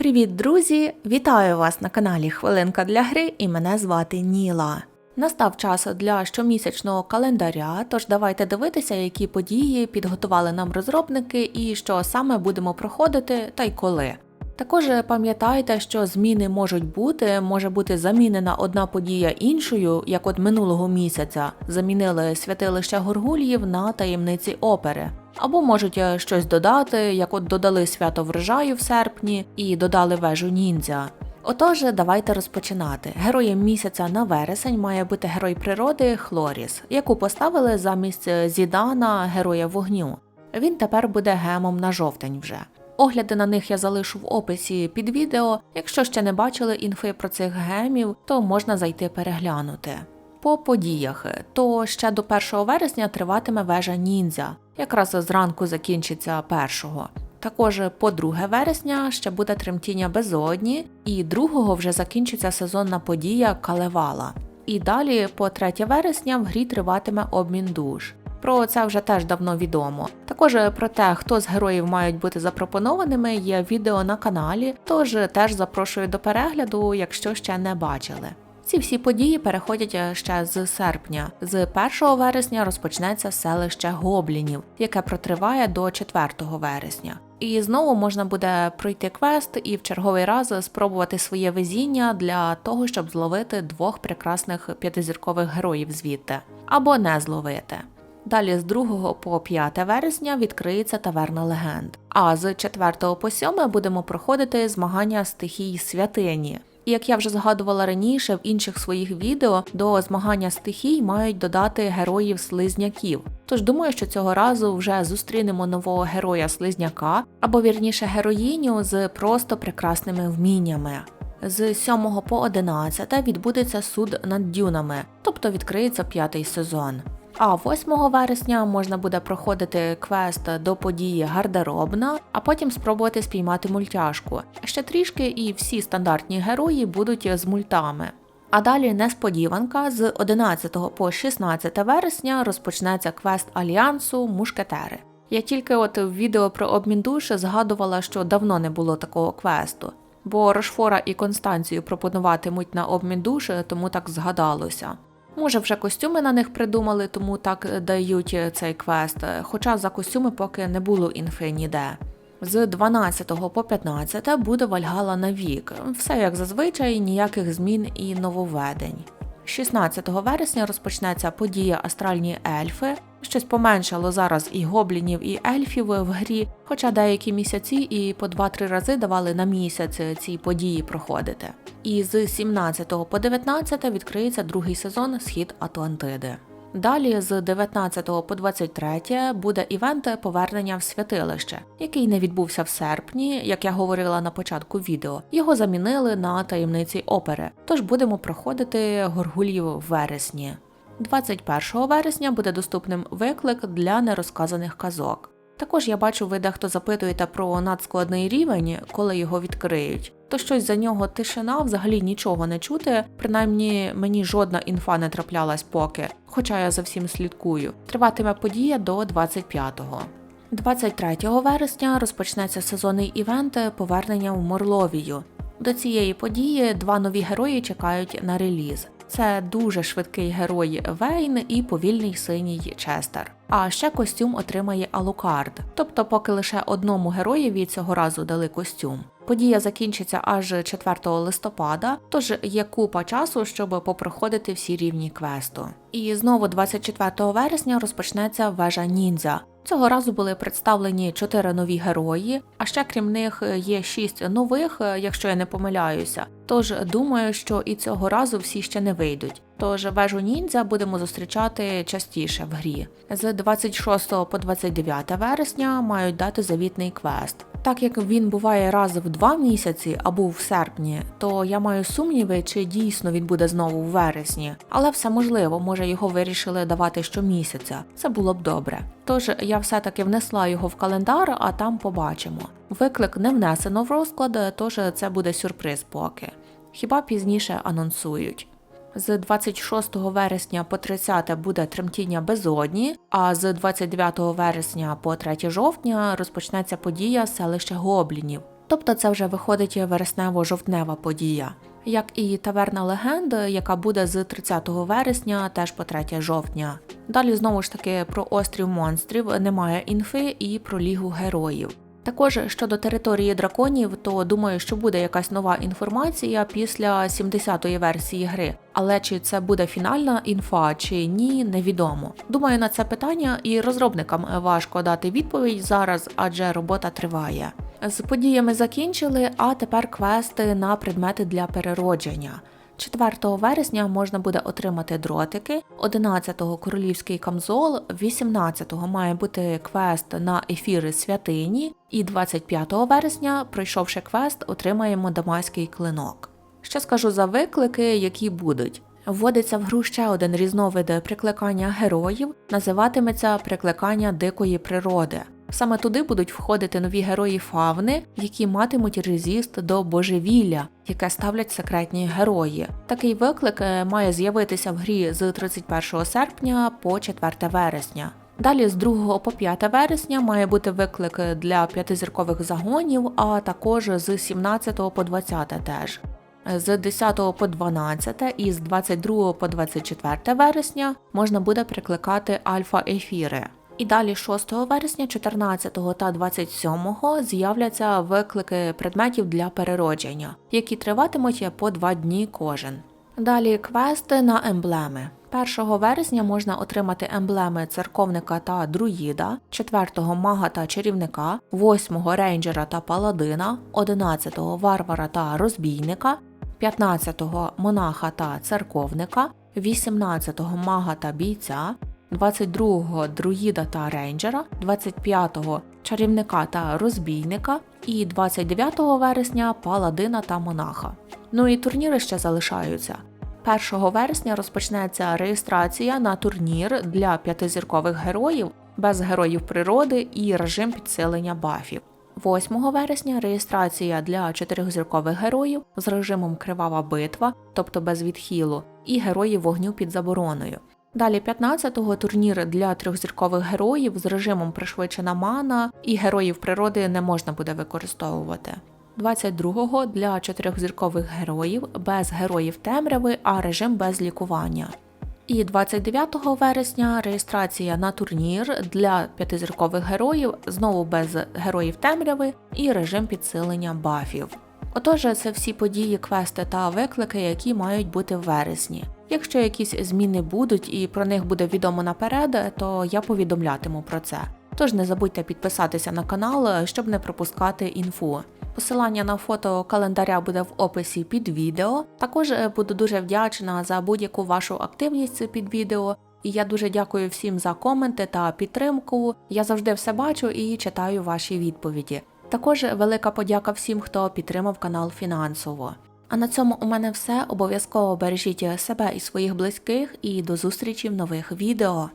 Привіт, друзі! Вітаю вас на каналі Хвилинка для гри і мене звати Ніла. Настав час для щомісячного календаря, тож давайте дивитися, які події підготували нам розробники і що саме будемо проходити та й коли. Також пам'ятайте, що зміни можуть бути, може бути замінена одна подія іншою, як от минулого місяця замінили святилище Горгульїв на таємниці опери. Або можуть е, щось додати, як от додали свято врожаю в серпні і додали вежу ніндзя. Отож, давайте розпочинати. Героєм місяця на вересень має бути герой природи Хлоріс, яку поставили замість е, Зідана, героя вогню. Він тепер буде гемом на жовтень вже. Огляди на них я залишу в описі під відео. Якщо ще не бачили інфи про цих гемів, то можна зайти переглянути. По подіях, то ще до 1 вересня триватиме вежа ніндзя, якраз зранку закінчиться першого. Також по 2 вересня ще буде тремтіння безодні, і 2 вже закінчиться сезонна подія Калевала. І далі, по 3 вересня, в грі триватиме обмін душ. Про це вже теж давно відомо. Також про те, хто з героїв мають бути запропонованими, є відео на каналі, тож теж запрошую до перегляду, якщо ще не бачили. Ці всі події переходять ще з серпня. З 1 вересня розпочнеться селище гоблінів, яке протриває до 4 вересня. І знову можна буде пройти квест і в черговий раз спробувати своє везіння для того, щоб зловити двох прекрасних п'ятизіркових героїв звідти або не зловити. Далі з 2 по 5 вересня відкриється таверна легенд. А з 4 по 7 будемо проходити змагання стихій святині. І як я вже згадувала раніше, в інших своїх відео до змагання стихій мають додати героїв слизняків. Тож думаю, що цього разу вже зустрінемо нового героя слизняка або вірніше героїню з просто прекрасними вміннями. З 7 по 11 відбудеться суд над дюнами, тобто відкриється п'ятий сезон. А 8 вересня можна буде проходити квест до події гардеробна, а потім спробувати спіймати мультяшку. Ще трішки і всі стандартні герої будуть з мультами. А далі несподіванка з 11 по 16 вересня розпочнеться квест альянсу Мушкетери. Я тільки от в відео про обмін душ згадувала, що давно не було такого квесту, бо Рошфора і Констанцію пропонуватимуть на обмін душ, тому так згадалося. Може, вже костюми на них придумали, тому так дають цей квест, хоча за костюми поки не було інфи ніде. З 12 по 15 буде Вальгала на вік. Все як зазвичай, ніяких змін і нововведень. 16 вересня розпочнеться подія Астральні ельфи. Щось поменшало зараз і гоблінів, і ельфів в грі, хоча деякі місяці і по 2-3 рази давали на місяць ці події проходити. І з 17 по 19 відкриється другий сезон Схід Атлантиди. Далі з 19 по 23 буде івент повернення в святилище, який не відбувся в серпні, як я говорила на початку відео. Його замінили на таємниці опери, тож будемо проходити горгулів в вересні. 21 вересня буде доступним виклик для нерозказаних казок. Також я бачу, ви дехто запитуєте про надскладний рівень, коли його відкриють. То щось за нього тишина, взагалі нічого не чути. Принаймні мені жодна інфа не траплялась поки, хоча я за всім слідкую. Триватиме подія до 25-го. 23 вересня розпочнеться сезонний івент повернення в Морловію. До цієї події два нові герої чекають на реліз. Це дуже швидкий герой Вейн і повільний синій Честер. А ще костюм отримає Алукард, тобто, поки лише одному героєві цього разу дали костюм. Подія закінчиться аж 4 листопада, тож є купа часу, щоб попроходити всі рівні квесту. І знову 24 вересня розпочнеться вежа ніндзя. Цього разу були представлені чотири нові герої, а ще крім них є шість нових, якщо я не помиляюся. Тож думаю, що і цього разу всі ще не вийдуть. Тож вежу ніндзя будемо зустрічати частіше в грі. З 26 по 29 вересня мають дати завітний квест. Так як він буває раз в два місяці або в серпні, то я маю сумніви, чи дійсно він буде знову в вересні, але все можливо, може його вирішили давати щомісяця. Це було б добре. Тож я все-таки внесла його в календар, а там побачимо. Виклик не внесено в розклад, тож це буде сюрприз поки. Хіба пізніше анонсують. З 26 вересня по 30 буде тремтіння безодні, а з 29 вересня по 3 жовтня розпочнеться подія селища Гоблінів. Тобто це вже виходить вереснево-жовтнева подія. Як і таверна легенд, яка буде з 30 вересня, теж по 3 жовтня. Далі знову ж таки про острів монстрів немає інфи і про лігу героїв. Також щодо території драконів, то думаю, що буде якась нова інформація після 70-ї версії гри. Але чи це буде фінальна інфа чи ні, невідомо. Думаю, на це питання і розробникам важко дати відповідь зараз, адже робота триває. З подіями закінчили, а тепер квести на предмети для переродження. 4 вересня можна буде отримати дротики, 11-го королівський камзол, 18-го має бути квест на ефіри святині, і 25 вересня, пройшовши квест, отримаємо дамаський клинок. Ще скажу за виклики, які будуть. Вводиться в гру ще один різновид прикликання героїв, називатиметься прикликання дикої природи. Саме туди будуть входити нові герої фавни, які матимуть резіст до божевілля, яке ставлять секретні герої. Такий виклик е, має з'явитися в грі з 31 серпня по 4 вересня. Далі з 2 по 5 вересня має бути виклик для п'ятизіркових загонів, а також з 17 по 20 теж. З 10 по 12 і з 22 по 24 вересня можна буде прикликати альфа-ефіри. І далі 6 вересня, 14 та 27 з'являться виклики предметів для переродження, які триватимуть по 2 дні кожен. Далі квести на емблеми. 1 вересня можна отримати емблеми церковника та друїда, 4-го мага та чарівника, 8-го рейнджера та паладина, 11-го варвара та розбійника, 15-го монаха та церковника, 18-го мага та бійця, 22-го друїда та рейнджера, 25-го чарівника та розбійника і 29 вересня паладина та монаха. Ну і турніри ще залишаються. 1 вересня розпочнеться реєстрація на турнір для п'ятизіркових героїв без героїв природи і режим підсилення бафів. 8 вересня реєстрація для чотирьохзіркових героїв з режимом Кривава битва, тобто без відхилу, і героїв вогню під забороною. Далі 15-го турнір для трьохзіркових героїв з режимом пришвидшена мана і героїв природи не можна буде використовувати. 22-го для чотирьохзіркових героїв без героїв темряви, а режим без лікування. І 29 вересня реєстрація на турнір для п'ятизіркових героїв знову без героїв темряви і режим підсилення бафів. Отож, це всі події, квести та виклики, які мають бути в вересні. Якщо якісь зміни будуть і про них буде відомо наперед, то я повідомлятиму про це. Тож не забудьте підписатися на канал, щоб не пропускати інфу. Посилання на фото календаря буде в описі під відео. Також е, буду дуже вдячна за будь-яку вашу активність під відео. І я дуже дякую всім за коменти та підтримку. Я завжди все бачу і читаю ваші відповіді. Також велика подяка всім, хто підтримав канал фінансово. А на цьому у мене все. Обов'язково бережіть себе і своїх близьких, і до зустрічі в нових відео.